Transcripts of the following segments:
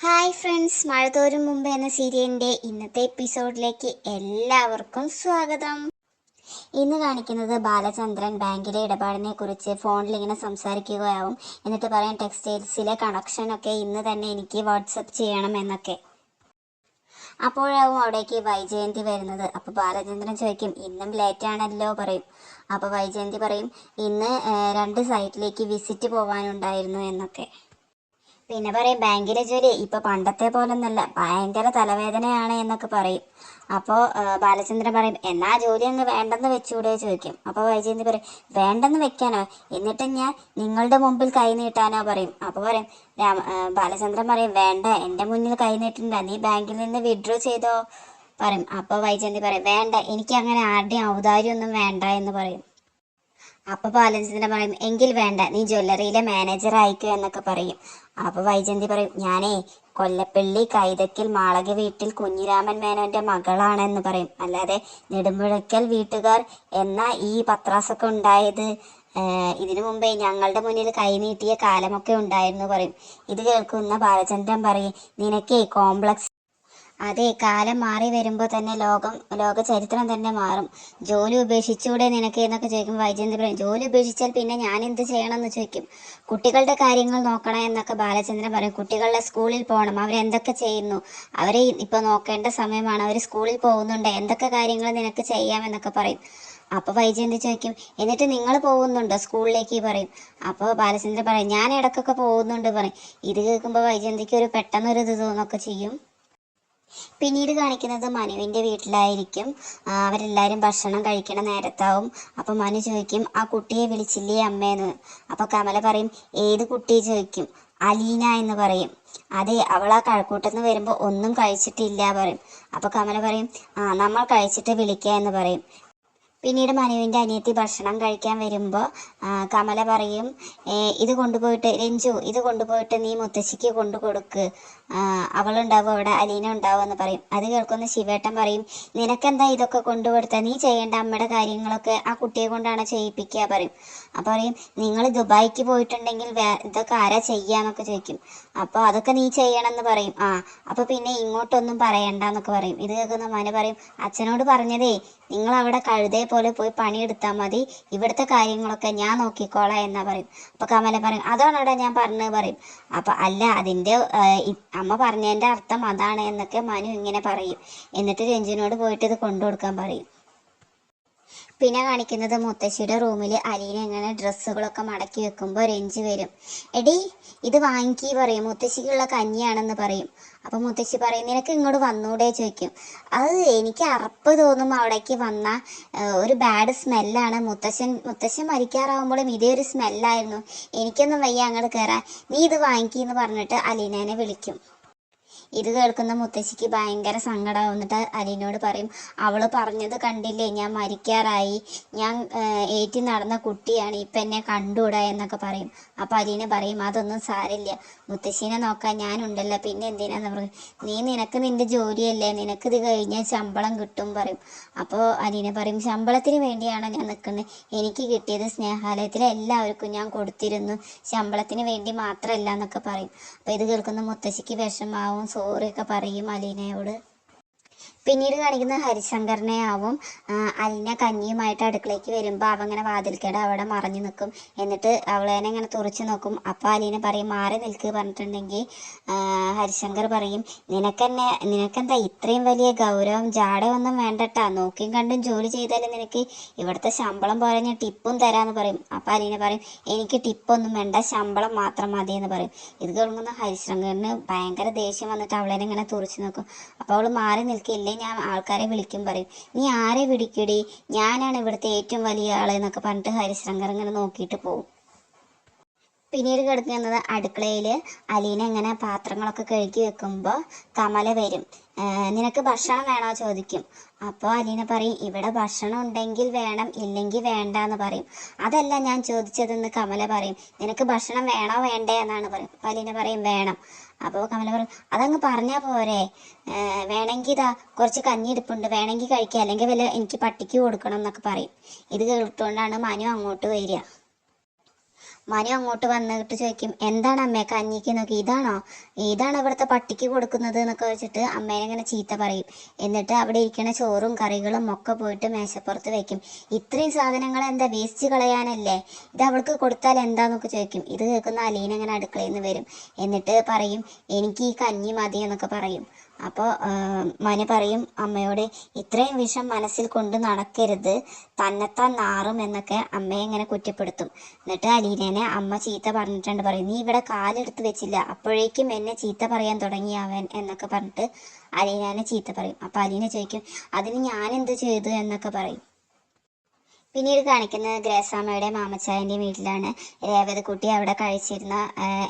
Hi friends മഴ തോരും മുമ്പ് എന്ന സീരിയലിന്റെ ഇന്നത്തെ എപ്പിസോഡിലേക്ക് എല്ലാവർക്കും സ്വാഗതം. ഇന്ന് കാണിക്കുന്നത് ബാലചന്ദ്രൻ ബാങ്കിലെ ഇടപാടിനെ കുറിച്ച് ഫോണിൽ ഇങ്ങനെ സംസാരിക്കുകയാവും. എന്നിട്ട് പറയാൻ ടെക്സ്റ്റൈൽസിലെ കണക്ഷനൊക്കെ ഇന്ന് തന്നെ എനിക്ക് വാട്സപ്പ് ചെയ്യണം എന്നൊക്കെ. അപ്പോഴാവും അവിടേക്ക് വൈജയന്തി വരുന്നത്. അപ്പോൾ ബാലചന്ദ്രൻ ചോദിക്കും ഇന്നും ലേറ്റ് ആണല്ലോ പറയും. അപ്പോൾ വൈജയന്തി പറയും ഇന്ന് രണ്ട് സൈറ്റിലേക്ക് വിസിറ്റ് പോകാനുണ്ടായിരുന്നു എന്നൊക്കെ. പിന്നെ പറയും ബാങ്കിലെ ജോലി ഇപ്പൊ പണ്ടത്തെ പോലൊന്നല്ല ഭയങ്കര തലവേദനയാണ് എന്നൊക്കെ പറയും. അപ്പോ ബാലചന്ദ്രൻ പറയും എന്നാ ജോലി അങ്ങ് വേണ്ടെന്ന് വെച്ചുകൂടെ ചോദിക്കും. അപ്പോൾ വൈജയന്തി പറയും വേണ്ടെന്ന് വെക്കാനോ? എന്നിട്ട് ഞാൻ നിങ്ങളുടെ മുമ്പിൽ കൈ നീട്ടാനോ? പറയും. അപ്പോൾ പറയും രാമ ബാലചന്ദ്രൻ പറയും വേണ്ട എന്റെ മുന്നിൽ കൈ നീട്ടണ്ട നീ ബാങ്കിൽ നിന്ന് വിഡ്രോ ചെയ്തോ? പറയും. അപ്പോൾ വൈജയന്തി പറയും വേണ്ട എനിക്ക് അങ്ങനെ ആരുടെയും ഔദാര്യമൊന്നും വേണ്ട എന്ന് പറയും. അപ്പൊ ബാലചന്ദ്രൻ പറയും എങ്കിൽ വേണ്ട നീ ജ്വല്ലറിയിലെ മാനേജർ ആയിക്കോ എന്നൊക്കെ പറയും. അപ്പൊ വൈജന്തി പറയും ഞാനേ കൊല്ലപ്പള്ളി കൈതക്കൽ മാളക വീട്ടിൽ കുഞ്ഞിരാമൻ മേനോന്റെ മകളാണെന്ന് പറയും. അല്ലാതെ നെടുമ്പുഴയ്ക്കൽ വീട്ടുകാർ എന്ന ഈ പത്രാസൊക്കെ ഉണ്ടായത്? ഇതിനു മുമ്പേ ഞങ്ങളുടെ മുന്നിൽ കൈനീട്ടിയ കാലമൊക്കെ ഉണ്ടായിരുന്നു പറയും. ഇത് കേൾക്കുന്ന ബാലചന്ദ്രൻ പറയും നിനക്കേ കോംപ്ലക്സ് അതെ കാലം മാറി വരുമ്പോൾ തന്നെ ലോകം ലോക ചരിത്രം തന്നെ മാറും. ജോലി ഉപേക്ഷിച്ചൂടെ നിനക്ക് എന്നൊക്കെ ചോദിക്കും വൈജയന്തി പറയും ജോലി ഉപേക്ഷിച്ചാൽ പിന്നെ ഞാൻ എന്ത് ചെയ്യണം എന്ന് ചോദിക്കും? കുട്ടികളുടെ കാര്യങ്ങൾ നോക്കണം എന്നൊക്കെ ബാലചന്ദ്രൻ പറയും. കുട്ടികളുടെ സ്കൂളിൽ പോകണം അവരെന്തൊക്കെ ചെയ്യുന്നു? അവരെ ഇപ്പോൾ നോക്കേണ്ട സമയമാണ് അവർ സ്കൂളിൽ പോകുന്നുണ്ട് എന്തൊക്കെ കാര്യങ്ങൾ നിനക്ക് ചെയ്യാം എന്നൊക്കെ പറയും. അപ്പോൾ വൈജയന്തി ചോദിക്കും എന്നിട്ട് നിങ്ങൾ പോകുന്നുണ്ടോ സ്കൂളിലേക്ക്? പറയും. അപ്പോൾ ബാലചന്ദ്രൻ പറയും ഞാൻ ഇടക്കൊക്കെ പോകുന്നുണ്ട് പറയും. ഇത് കേൾക്കുമ്പോൾ വൈജയന്തിക്ക് ഒരു പെട്ടെന്നൊരു ഇത് തോന്നൊക്കെ ചെയ്യും. പിന്നീട് കാണിക്കുന്നത് മനുവിന്റെ വീട്ടിലായിരിക്കും. അവരെല്ലാവരും ഭക്ഷണം കഴിക്കണ നേരത്താവും. അപ്പോൾ മനു ചോദിക്കും ആ കുട്ടിയെ വിളിച്ചില്ലേ അമ്മേന്ന്? അപ്പോൾ കമല പറയും ഏത് കുട്ടിയെ? ചോദിക്കും അലീന എന്ന് പറയും. അതെ അവൾ ആ കഴക്കൂട്ടന്ന് വരുമ്പോൾ ഒന്നും കഴിച്ചിട്ടില്ല പറയും. അപ്പോൾ കമല പറയും ആ നമ്മൾ കഴിച്ചിട്ട് വിളിക്കുക എന്ന് പറയും. പിന്നീട് മനുവിന്റെ അനിയത്തി ഭക്ഷണം കഴിക്കാൻ വരുമ്പോൾ കമല പറയും ഇത് കൊണ്ടുപോയിട്ട് രഞ്ജു ഇത് കൊണ്ടുപോയിട്ട് നീ മുത്തശ്ശിക്ക് കൊണ്ടു കൊടുക്ക്. അവളുണ്ടാവും അവിടെ അലീന ഉണ്ടാവും എന്ന് പറയും. അത് കേൾക്കുന്ന ശിവേട്ടൻ പറയും നിനക്കെന്താ ഇതൊക്കെ കൊണ്ടുകൊടുത്ത നീ ചെയ്യേണ്ട അമ്മയുടെ കാര്യങ്ങളൊക്കെ ആ കുട്ടിയെ കൊണ്ടാണ് ചെയ്യിപ്പിക്കുക പറയും. അപ്പോൾ പറയും നിങ്ങൾ ദുബായിക്ക് പോയിട്ടുണ്ടെങ്കിൽ ഇതൊക്കെ ആരാ ചെയ്യാന്നൊക്കെ ചോദിക്കും. അപ്പോൾ അതൊക്കെ നീ ചെയ്യണമെന്ന് പറയും. ആ അപ്പോൾ പിന്നെ ഇങ്ങോട്ടൊന്നും പറയണ്ടെന്നൊക്കെ പറയും. ഇത് കേൾക്കുന്ന മനു പറയും അച്ഛനോട് പറഞ്ഞതേ നിങ്ങൾ അവിടെ കഴുതയെ പോലെ പോയി പണിയെടുത്താൽ മതി. ഇവിടുത്തെ കാര്യങ്ങളൊക്കെ ഞാൻ നോക്കിക്കോളാം എന്നാ പറയും. അപ്പോൾ കമല പറയും അതാണോടാ ഞാൻ പറഞ്ഞത് പറയും. അപ്പൊ അല്ല അതിന്റെ അമ്മ പറഞ്ഞതിന്റെ അർത്ഥം അതാണ് എന്നൊക്കെ മനു ഇങ്ങനെ പറയും. എന്നിട്ട് രഞ്ജുവിനോട് പോയിട്ട് ഇത് കൊണ്ടുകൊടുക്കാൻ പറയും. പിന്നെ കാണിക്കുന്നത് മുത്തശ്ശിയുടെ റൂമിൽ അലീന ഇങ്ങനെ ഡ്രസ്സുകളൊക്കെ മടക്കി വെക്കുമ്പോൾ രഞ്ജി വരും. എടി ഇത് വാങ്ങിക്കി പറയും. മുത്തശ്ശിക്കുള്ള കഞ്ഞിയാണെന്ന് പറയും. അപ്പം മുത്തശ്ശി പറയും നിനക്ക് ഇങ്ങോട്ട് വന്നൂടെ? ചോദിക്കും. അത് എനിക്ക് അറപ്പ് തോന്നും അവിടേക്ക് വന്ന ഒരു ബാഡ് സ്മെല്ലാണ് മുത്തശ്ശൻ മുത്തശ്ശൻ മരിക്കാറാവുമ്പോഴും ഇതേ ഒരു സ്മെല്ലായിരുന്നു എനിക്കൊന്നും വയ്യ അങ്ങോട്ട് കയറാൻ നീ ഇത് വാങ്ങിക്കി എന്ന് പറഞ്ഞിട്ട് അലീനേനെ വിളിക്കും. ഇത് കേൾക്കുന്ന മുത്തശ്ശിക്ക് ഭയങ്കര സങ്കടം. അലീനോട് പറയും അവൾ പറഞ്ഞത് കണ്ടില്ലേ? ഞാൻ മരിക്കാറായി. ഞാൻ ഏറ്റി നടന്ന കുട്ടിയാണ്. ഇപ്പം എന്നെ കണ്ടുകൂടാ എന്നൊക്കെ പറയും. അപ്പോൾ അലീന പറയും അതൊന്നും സാരില്ല മുത്തശ്ശീനെ നോക്കാൻ ഞാനുണ്ടല്ലോ. പിന്നെ എന്തിനാന്ന് പറയും. നീ നിനക്ക് നിന്റെ ജോലിയല്ലേ. നിനക്ക് ഇത് കഴിഞ്ഞാൽ ശമ്പളം കിട്ടും പറയും. അപ്പോൾ അലീന പറയും ശമ്പളത്തിന് വേണ്ടിയാണോ ഞാൻ നിൽക്കുന്നത് എനിക്ക് കിട്ടിയത് സ്നേഹാലയത്തിലെ എല്ലാവർക്കും ഞാൻ കൊടുത്തിരുന്നു. ശമ്പളത്തിന് വേണ്ടി മാത്രമല്ല എന്നൊക്കെ പറയും. അപ്പോൾ ഇത് കേൾക്കുന്ന മുത്തശ്ശിക്ക് വിഷമാവും സോറിയൊക്കെ പറയും അലീനയോട്. പിന്നീട് കാണിക്കുന്ന ഹരിശങ്കറിനെ ആവും അലീന കഞ്ഞിയുമായിട്ട് അടുക്കളയ്ക്ക് വരുമ്പോൾ അവ ഇങ്ങനെ വാതിൽക്കട അവിടെ മറഞ്ഞു നിൽക്കും എന്നിട്ട് അവളേനെ ഇങ്ങനെ തുറച്ച് നോക്കും. അപ്പോൾ അലീന പറയും മാറി നിൽക്ക് പറഞ്ഞിട്ടുണ്ടെങ്കിൽ ഹരിശങ്കർ പറയും നിനക്കെന്നെ നിനക്കെന്താ ഇത്രയും വലിയ ഗൗരവം ജാടയൊന്നും വേണ്ടട്ടാ. നോക്കിയും കണ്ടും ജോലി ചെയ്താലും നിനക്ക് ഇവിടുത്തെ ശമ്പളം പോലെ ഞാൻ ടിപ്പും തരാമെന്ന് പറയും. അപ്പോൾ അലീന പറയും എനിക്ക് ടിപ്പൊന്നും വേണ്ട ശമ്പളം മാത്രം മതി എന്ന് പറയും. ഇത് തുടങ്ങുന്ന ഹരിശങ്കറിന് ഭയങ്കര ദേഷ്യം വന്നിട്ട് അവളേനെ ഇങ്ങനെ തുറച്ച് നോക്കും. അപ്പോൾ അവൾ മാറി നിൽക്കില്ലേ ഞാൻ ആൾക്കാരെ വിളിക്കും പറയും നീ ആരെ വിളിക്കടി? ഞാനാണ് ഇവിടുത്തെ ഏറ്റവും വലിയ ആളെന്നൊക്കെ പറഞ്ഞിട്ട് ഹരിശങ്കർ ഇങ്ങനെ നോക്കിയിട്ട് പോകും പിന്നീട് കിടക്കുന്നത് അടുക്കളയിൽ അലീന ഇങ്ങനെ പാത്രങ്ങളൊക്കെ കഴുകി വെക്കുമ്പോൾ കമല വരും. നിനക്ക് ഭക്ഷണം വേണോ? ചോദിക്കും. അപ്പോൾ അലീന പറയും ഇവിടെ ഭക്ഷണം ഉണ്ടെങ്കിൽ വേണം ഇല്ലെങ്കിൽ വേണ്ട എന്ന് പറയും. അതല്ല ഞാൻ ചോദിച്ചതെന്ന് കമല പറയും. നിനക്ക് ഭക്ഷണം വേണോ വേണ്ടേ? എന്നാണ് പറയും അപ്പോൾ അലീന പറയും വേണം. അപ്പോൾ കമല പറയും അതങ്ങ് പറഞ്ഞാൽ പോരെ. വേണമെങ്കിൽ ഇതാ കുറച്ച് കഞ്ഞി ഇരിപ്പുണ്ട് വേണമെങ്കിൽ കഴിക്കുക അല്ലെങ്കിൽ വല്ല എനിക്ക് പട്ടിക്ക് കൊടുക്കണം എന്നൊക്കെ പറയും. ഇത് കേട്ടുകൊണ്ടാണ് മനു അങ്ങോട്ട് വരിക. മനു അങ്ങോട്ട് വന്നിട്ട് ചോദിക്കും എന്താണ് അമ്മേ കഞ്ഞിക്ക് നോക്കി ഇതാണോ? ഇതാണ് ഇവിടുത്തെ പട്ടിക്ക് കൊടുക്കുന്നത് എന്നൊക്കെ വെച്ചിട്ട് അമ്മേനെ ഇങ്ങനെ ചീത്ത പറയും. എന്നിട്ട് അവിടെ ഇരിക്കുന്ന ചോറും കറികളും ഒക്കെ പോയിട്ട് മേശപ്പുറത്ത് വെക്കും. ഇത്രയും സാധനങ്ങൾ എന്താ വേസ്റ്റ് കളയാനല്ലേ? ഇത് അവൾക്ക് കൊടുത്താൽ എന്താന്നൊക്കെ ചോദിക്കും. ഇത് കേൾക്കുന്ന അലീന ഇങ്ങനെ അടുക്കളയിൽ നിന്ന് വരും. എന്നിട്ട് പറയും എനിക്ക് ഈ കഞ്ഞി മതി എന്നൊക്കെ പറയും. അപ്പോൾ മനു പറയും അമ്മയോട് ഇത്രയും വിഷം മനസ്സിൽ കൊണ്ട് നടക്കരുത്. തന്നെത്താൻ നാറും എന്നൊക്കെ അമ്മയെ ഇങ്ങനെ കുറ്റപ്പെടുത്തും. എന്നിട്ട് അലീനേനെ അമ്മ ചീത്ത പറഞ്ഞിട്ടുണ്ട്. പറയും നീ ഇവിടെ കാലെടുത്ത് വെച്ചില്ല. അപ്പോഴേക്കും എന്നെ ചീത്ത പറയാൻ തുടങ്ങി അവൻ എന്നൊക്കെ പറഞ്ഞിട്ട് അലീനേനെ ചീത്ത പറയും. അപ്പോൾ അലീന ചോദിക്കും അതിന് ഞാൻ എന്ത് ചെയ്തു? എന്നൊക്കെ പറയും. പിന്നീട് കാണിക്കുന്നത് ഗ്രേസാമ്മയുടെ മാമച്ചായന്റെ വീട്ടിലാണ്. രേവതി കുട്ടി അവിടെ കഴിച്ചിരുന്ന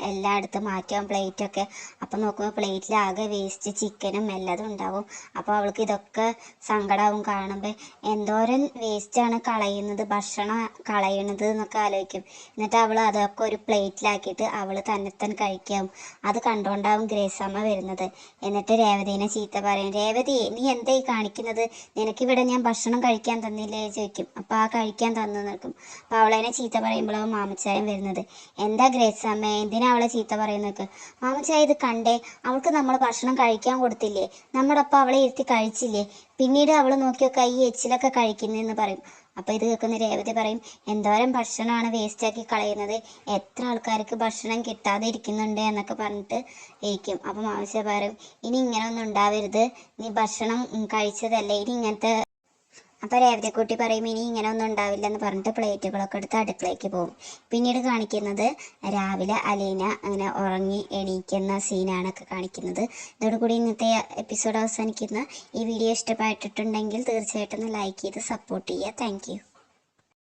എല്ലായിടത്തും മാറ്റും പ്ലേറ്റൊക്കെ അപ്പം നോക്കുമ്പോൾ പ്ലേറ്റിലാകെ വേസ്റ്റ് ചിക്കനും എല്ലാതും ഉണ്ടാവും. അപ്പോൾ അവൾക്ക് ഇതൊക്കെ സങ്കടമാവും കാണുമ്പോൾ എന്തോരം വേസ്റ്റാണ് കളയുന്നത് ഭക്ഷണം കളയണത് എന്നൊക്കെ ആലോചിക്കും. എന്നിട്ട് അവൾ അതൊക്കെ ഒരു പ്ലേറ്റിലാക്കിയിട്ട് അവൾ തന്നെത്താൻ കഴിക്കാവും അത് കണ്ടുകൊണ്ടാവും ഗ്രേസാമ്മ വരുന്നത്. എന്നിട്ട് രേവതീനെ ചീത്ത പറയും രേവതി നീ എന്തായി കാണിക്കുന്നത്? നിനക്കിവിടെ ഞാൻ ഭക്ഷണം കഴിക്കാൻ തന്നില്ലേ? ചോദിക്കും. അപ്പോൾ ആ കഴിക്കാൻ തന്നു നിൽക്കും. അപ്പോൾ അവളതിനെ ചീത്ത പറയുമ്പോഴാവും മാമച്ചായൻ വരുന്നത്. എന്താ ഗ്രേസ് അമ്മ എന്തിനാ അവളെ ചീത്ത പറയുന്നത് മാമച്ചായ ഇത് കണ്ടേ അവൾക്ക് നമ്മൾ ഭക്ഷണം കഴിക്കാൻ കൊടുത്തില്ലേ? നമ്മുടെ അപ്പം അവളെ ഇരുത്തി കഴിച്ചില്ലേ? പിന്നീട് അവൾ നോക്കിയോ കൈ എച്ചിലൊക്കെ കഴിക്കുന്നതെന്ന് പറയും. അപ്പോൾ ഇത് കേൾക്കുന്ന രേവതി പറയും എന്തോരം ഭക്ഷണമാണ് വേസ്റ്റാക്കി കളയുന്നത്? എത്ര ആൾക്കാർക്ക് ഭക്ഷണം കിട്ടാതെ ഇരിക്കുന്നുണ്ട് എന്നൊക്കെ പറഞ്ഞിട്ട് ഇരിക്കും. അപ്പം മാമച്ചായ പറയും ഇനി ഇങ്ങനെ ഒന്നും ഉണ്ടാവരുത്. നീ ഭക്ഷണം കഴിച്ചതല്ലേ. ഇനി ഇങ്ങനത്തെ അപ്പോൾ രേവതിക്കുട്ടി പറയും ഇനി ഇങ്ങനെ ഒന്നും ഉണ്ടാവില്ലെന്ന് പറഞ്ഞിട്ട് പ്ലേറ്റുകളൊക്കെ എടുത്ത് അടുക്കളയ്ക്ക് പോകും. പിന്നീട് കാണിക്കുന്നത് രാവിലെ അലീന അങ്ങനെ ഉറങ്ങി എണീക്കുന്ന സീനാണ് ഒക്കെ കാണിക്കുന്നത് ഇതോടുകൂടി ഇന്നത്തെ എപ്പിസോഡ് അവസാനിക്കുന്ന. ഈ വീഡിയോ ഇഷ്ടപ്പെട്ടിട്ടുണ്ടെങ്കിൽ തീർച്ചയായിട്ടും ലൈക്ക് ചെയ്ത് സപ്പോർട്ട് ചെയ്യുക. താങ്ക്